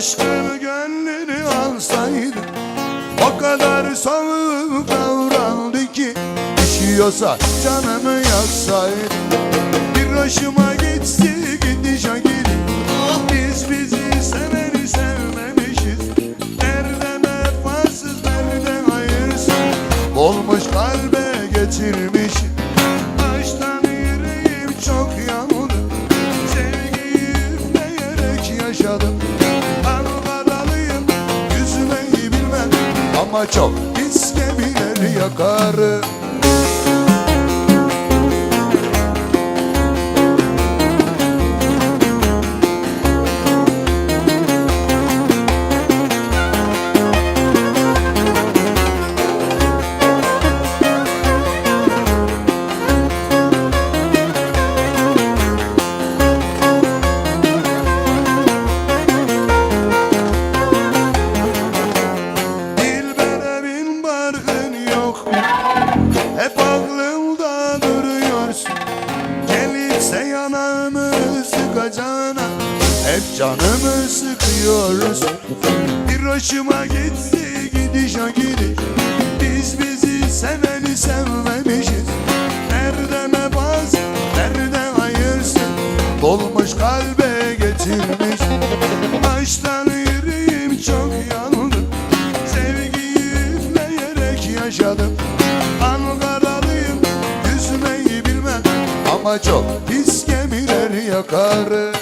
Aşkın gönlünü alsaydı O kadar soğuk davrandı ki Üşüyorsa canımı yaksaydı. Bir hoşuma gitsi gidişe gidip Biz bizi seveni sevmemişiz. Nereden vefasız nereden hayırsız. Olmuş kalbe getirmiş yaşadım. Ankaralıyım yüzmeyi bilmem. Ama çok pis gemileri yakarım Hep aklımda duruyorsun. Gelipse yanağımı sıkacağına Hep canımı sıkıyorsun. Bir hoşuma gitti gidişe gidiş Biz bizi seveni sevmemişiz. Nereden mebaz, nereden hayırsın Dolmuş kalbe getirmiş. Aşktan yüreğim çok yandı. Sevgiyi üfleyerek yaşadım Ama çok. Pis gemileri yakarım